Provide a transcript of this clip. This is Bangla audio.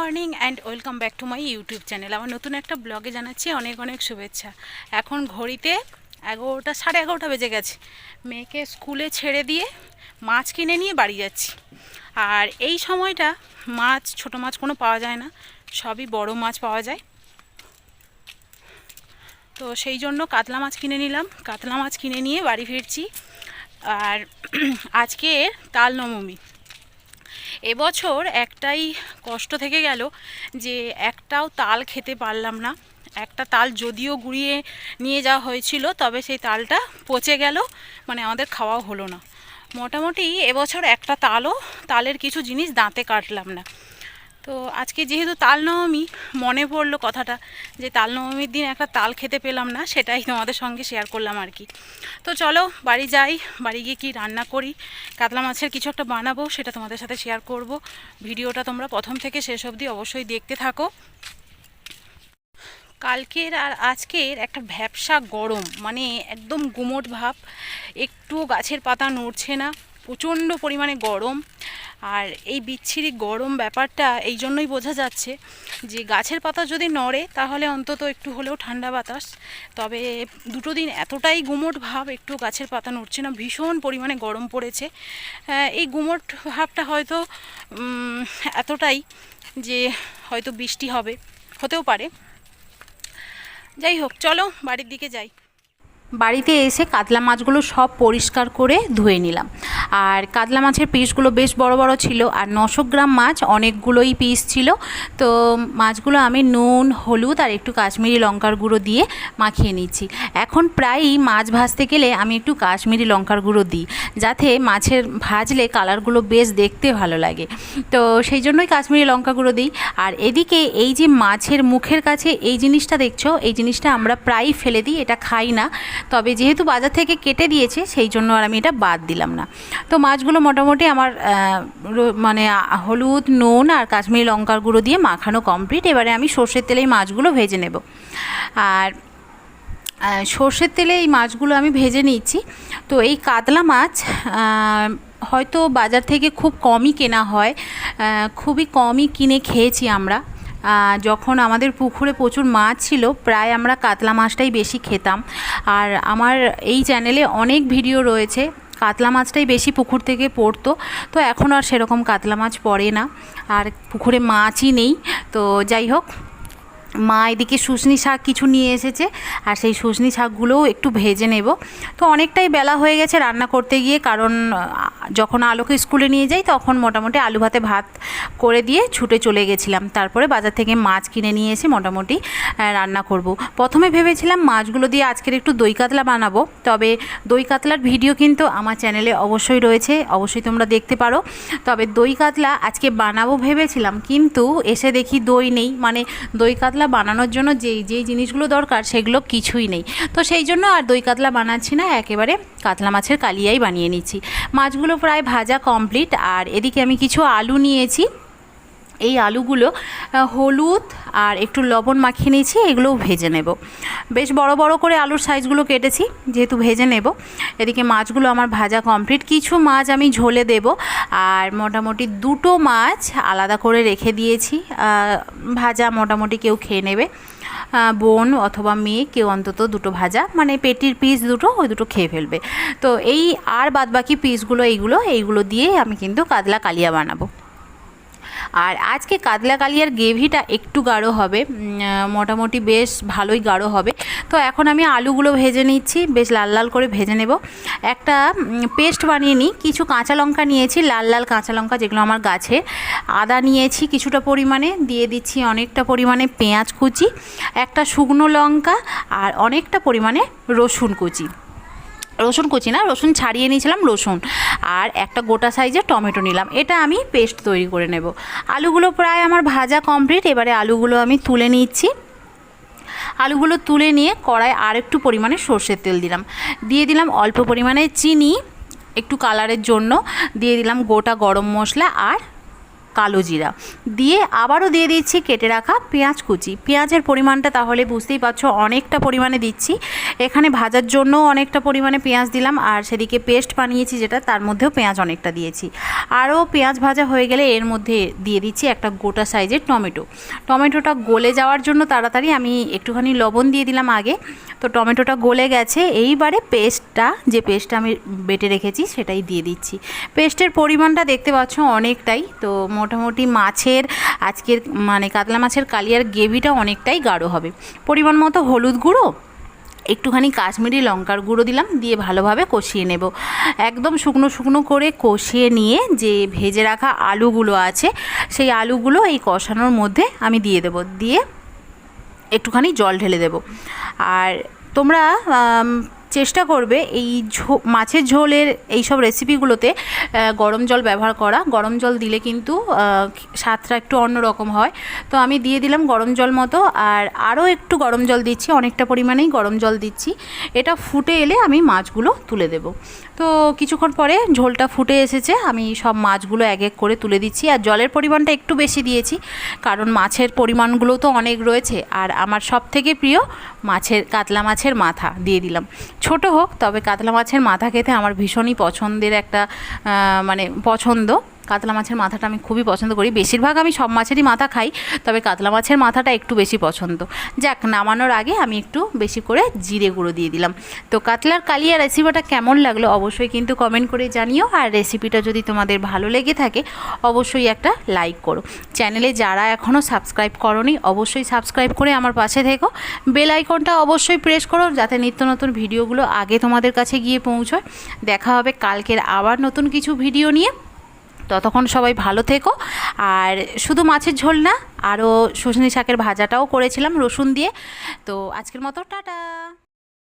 Morning and welcome back to my YouTube channel. আমার নতুন একটা ব্লগে জানাচ্ছি অনেক অনেক শুভেচ্ছা। এখন ঘড়িতে এগারোটা, সাড়ে এগারোটা বেজে গেছে। মেয়েকে স্কুলে ছেড়ে দিয়ে মাছ কিনে নিয়ে বাড়ি যাচ্ছি। আর এই সময়টা মাছ, ছোট মাছ কোনো পাওয়া যায় না। সবই বড় মাছ পাওয়া যায়। তো সেই জন্য কাতলা মাছ কিনে নিলাম। কাতলা মাছ কিনে নিয়ে বাড়ি ফিরছি। আর আজকে তাল নবমী এবছর একটাই কষ্ট থেকে গেল যে একটাও তাল খেতে পারলাম না। একটা তাল যদিও গুড়িয়ে নিয়ে যাওয়া হয়েছিল, তবে সেই তালটা পচে গেল মানে আমাদের খাওয়াও হলো না। মোটামুটি এবছর একটা তালও, তালের কিছু জিনিস দাঁতে কাটলাম না। তো আজকে যেহেতু তাল নবমী মনে পড়ল কথাটা যে তাল নবমীর দিন একটা তাল খেতে পেলাম না, সেটাই তোমাদের সঙ্গে শেয়ার করলাম আর কি। তো চলো বাড়ি যাই, বাড়ি গিয়ে কি রান্না করি, কাতলা মাছের কিছু একটা বানাবো, সেটা তোমাদের সাথে শেয়ার করব। ভিডিওটা তোমরা প্রথম থেকে শেষ অবধি অবশ্যই দেখতে থাকো। কালকের আর আজকের একটা ভ্যাবসা গরম মানে একদম গুমোট ভাব, একটুও গাছের পাতা নড়ছে না, প্রচণ্ড পরিমাণে গরম। আর এই বিচ্ছিরি গরম ব্যাপারটা এই জন্যই বোঝা যাচ্ছে যে গাছের পাতা যদি নড়ে, তাহলে অন্তত একটু হলেও ঠান্ডা বাতাস। তবে দুটো দিন এতটাই গুমোট ভাব, একটু গাছের পাতা নড়ছে না, ভীষণ পরিমাণে গরম পড়েছে। এই গুমোট ভাবটা হয়তো এতটাই যে হয়তো বৃষ্টি হবে, হতেও পারে। যাই হোক, চলো বাড়ির দিকে যাই। বাড়িতে এসে কাতলা মাছগুলো সব পরিষ্কার করে ধুয়ে নিলাম। আর কাতলা মাছের পিসগুলো বেশ বড় বড় ছিল আর নশো গ্রাম মাছ অনেকগুলোই পিস ছিল। তো মাছগুলো আমি নুন, হলুদ আর একটু কাশ্মীরি লঙ্কার গুঁড়ো দিয়ে মাখিয়ে নিচ্ছি। এখন প্রায়ই মাছ ভাজতে গেলে আমি একটু কাশ্মীরি লঙ্কার গুঁড়ো দিই, যাতে মাছের ভাজলে কালারগুলো বেশ দেখতে ভালো লাগে। তো সেই জন্যই কাশ্মীরি লঙ্কা গুঁড়ো দিই। আর এদিকে এই যে মাছের মুখের কাছে এই জিনিসটা দেখছ, এই জিনিসটা আমরা প্রায়ই ফেলে দিই, এটা খাই না। তবে যেহেতু বাজার থেকে কেটে দিয়েছে, সেই জন্য আর আমি এটা বাদ দিলাম না। তো মাছগুলো মোটামুটি আমার মানে হলুদ, নুন আর কাশ্মীরি লঙ্কার গুঁড়ো দিয়ে মাখানো কমপ্লিট। এবারে আমি সর্ষের তেলেই মাছগুলো ভেজে নেব। আর সর্ষের তেলে এই মাছগুলো আমি ভেজে নিচ্ছি। তো এই কাতলা মাছ হয়তো বাজার থেকে খুব কমই কেনা হয়। খুবই কমই কিনে খেয়েছি আমরা। যখন আমাদের পুকুরে প্রচুর মাছ ছিল, প্রায় আমরা কাতলা মাছটাই বেশি খেতাম। আর আমার এই চ্যানেলে অনেক ভিডিও রয়েছে, কাতলা মাছটাই বেশি পুকুর থেকে পড়তো, তো এখন আর সেরকম কাতলা মাছ পড়ে না। আর পুকুরে মাছই নেই, তো যাই হোক। মা এদিকে শুশনি শাক কিছু নিয়ে এসেছে, আর সেই শুশনি শাকগুলোও একটু ভেজে নেব। তো অনেকটাই বেলা হয়ে গেছে রান্না করতে গিয়ে, কারণ যখন আলোকে স্কুলে নিয়ে যাই তখন মোটামুটি আলু ভাতে ভাত করে দিয়ে ছুটে চলে গেছিলাম। তারপরে বাজার থেকে মাছ কিনে নিয়ে এসে মোটামুটি রান্না করব। প্রথমে ভেবেছিলাম মাছগুলো দিয়ে আজকের একটু দই কাতলা বানাবো, তবে দই কাতলার ভিডিও কিন্তু আমার চ্যানেলে অবশ্যই রয়েছে, অবশ্যই তোমরা দেখতে পারো। তবে দই কাতলা আজকে বানাবো ভেবেছিলাম, কিন্তু এসে দেখি দই নেই। মানে দই কাতলা বানানোর জন্য যেই যেই জিনিসগুলো দরকার সেগুলো কিছুই নেই। তো সেই জন্য আর দই কাতলা বানাচ্ছি না, একেবারে কাতলা মাছের কালিয়াই বানিয়ে নিচ্ছি। মাছগুলো প্রায় ভাজা কমপ্লিট আর এদিকে আমি কিছু আলু নিয়েছি। এই আলুগুলো হলুদ আর একটু লবণ মাখিয়ে নিয়েছি, এগুলোও ভেজে নেব। বেশ বড় বড় করে আলুর সাইজগুলো কেটেছি, যেহেতু ভেজে নেব। এদিকে মাছগুলো আমার ভাজা কমপ্লিট। কিছু মাছ আমি ঝোলে দেব, আর মোটামুটি দুটো মাছ আলাদা করে রেখে দিয়েছি। ভাজা মোটামুটি কেউ খেয়ে নেবে। বোন অথবা মেয়ে, কেউ অন্তত দুটো ভাজা মানে পেটির পিস দুটো, ওই দুটো খেয়ে ফেলবে। তো এই আর বাদবাকি পিসগুলো, এইগুলো এইগুলো দিয়ে আমি কিন্তু কাতলা কালিয়া বানাবো। আর আজকে কাতলা কালিয়ার গ্রেভিটা একটু গাঢ় হবে মোটামুটি বেশ ভালোই গাঢ় হবে। তো এখন আমি আলুগুলো ভেজে নিচ্ছি, বেশ লাল লাল করে ভেজে নেব। একটা পেস্ট বানিয়ে নিই, কিছু কাঁচা লঙ্কা নিয়েছি, লাল লাল কাঁচা লঙ্কা যেগুলো আমার গাছে। আদা নিয়েছি কিছুটা পরিমাণে, দিয়ে দিচ্ছি অনেকটা পরিমাণে পেঁয়াজ কুচি, একটা শুকনো লঙ্কা আর অনেকটা পরিমাণে রসুন কুচি। রসুন কুচি না, রসুন ছাড়িয়ে নিয়েছিলাম রসুন। আর একটা গোটা সাইজের টমেটো নিলাম। এটা আমি পেস্ট তৈরি করে নেব। আলুগুলো প্রায় আমার ভাজা কমপ্লিট। এবারে আলুগুলো আমি তুলে নিচ্ছি। আলুগুলো তুলে নিয়ে কড়ায় আর একটু পরিমাণে সর্ষের তেল দিলাম। দিয়ে দিলাম অল্প পরিমাণে চিনি, একটু কালারের জন্য। দিয়ে দিলাম গোটা গরম মশলা আর কালো জিরা। দিয়ে আবারও দিয়ে দিচ্ছি কেটে রাখা পেঁয়াজ কুচি। পেঁয়াজের পরিমাণটা তাহলে বুঝতেই পারছ, অনেকটা পরিমাণে দিচ্ছি। এখানে ভাজার জন্য অনেকটা পরিমাণে পেঁয়াজ দিলাম, আর সেদিকে পেস্ট বানিয়েছি যেটা, তার মধ্যেও পেঁয়াজ অনেকটা দিয়েছি। আরও পেঁয়াজ ভাজা হয়ে গেলে এর মধ্যে দিয়ে দিচ্ছি একটা গোটা সাইজের টমেটো। টমেটোটা গলে যাওয়ার জন্য তাড়াতাড়ি আমি একটুখানি লবণ দিয়ে দিলাম আগে। তো টমেটোটা গলে গেছে, এইবারে পেস্টটা, যে পেস্টটা আমি বেটে রেখেছি সেটাই দিয়ে দিচ্ছি। পেস্টের পরিমাণটা দেখতে পাচ্ছ অনেকটাই, তো মোটামুটি মাছের, আজকের মানে কাতলা মাছের কালিয়ার গ্রেভিটা অনেকটাই গাঢ় হবে। পরিমাণ মতো হলুদ গুঁড়ো, একটুখানি কাশ্মীরি লঙ্কার গুঁড়ো দিলাম, দিয়ে ভালোভাবে কষিয়ে নেব। একদম শুকনো শুকনো করে কষিয়ে নিয়ে যে ভেজে রাখা আলুগুলো আছে, সেই আলুগুলো এই কষানোর মধ্যে আমি দিয়ে দেবো। দিয়ে একটুখানি জল ঢেলে দেব। আর তোমরা চেষ্টা করবে এই মাছের ঝোলের এই সব রেসিপিগুলোতে গরম জল ব্যবহার করা। গরম জল দিলে কিন্তু স্বাদটা একটু অন্যরকম হয়। তো আমি দিয়ে দিলাম গরম জল মতো, আর আরও একটু গরম জল দিচ্ছি, অনেকটা পরিমাণেই গরম জল দিচ্ছি। এটা ফুটে এলে আমি মাছগুলো তুলে দেব। তো কিছুক্ষণ পরে ঝোলটা ফুটে এসেছে, আমি সব মাছগুলো এক এক করে তুলে দিচ্ছি। আর জলের পরিমাণটা একটু বেশি দিয়েছি, কারণ মাছের পরিমাণগুলো তো অনেক রয়েছে। আর আমার সব থেকে প্রিয় মাছের, কাতলা মাছের মাথা, দিয়ে দিলাম। ছোট হোক তবে কাতলা মাছের মাথা খেতে আমার ভীষণই পছন্দের একটা মানে পছন্দ। কাতলা মাছের মাথাটা আমি খুবই পছন্দ করি। বেশিরভাগ আমি সব মাছেরই মাথা খাই, তবে কাতলা মাছের মাথাটা একটু বেশি পছন্দ। যাক, নামানোর আগে আমি একটু বেশি করে জিরে গুঁড়ো দিয়ে দিলাম। তো কাতলার কালিয়া রেসিপিটা কেমন লাগল অবশ্যই কিন্তু কমেন্ট করে জানিও। আর রেসিপিটা যদি তোমাদের ভালো লেগে থাকে, অবশ্যই একটা লাইক করো। চ্যানেলে যারা এখনও সাবস্ক্রাইব করনি, অবশ্যই সাবস্ক্রাইব করে আমার পাশে থেকো। বেল আইকনটা অবশ্যই প্রেস করো, যাতে নিত্য নতুন ভিডিওগুলো আগে তোমাদের কাছে গিয়ে পৌঁছয়। দেখা হবে কালকের আবার নতুন কিছু ভিডিও নিয়ে। ততক্ষণ সবাই ভালো থেকো। আর শুধু মাছের ঝোল না, আরও শুশনি শাকের ভাজাটাও করেছিলাম রসুন দিয়ে। তো আজকের মতো, টাটা।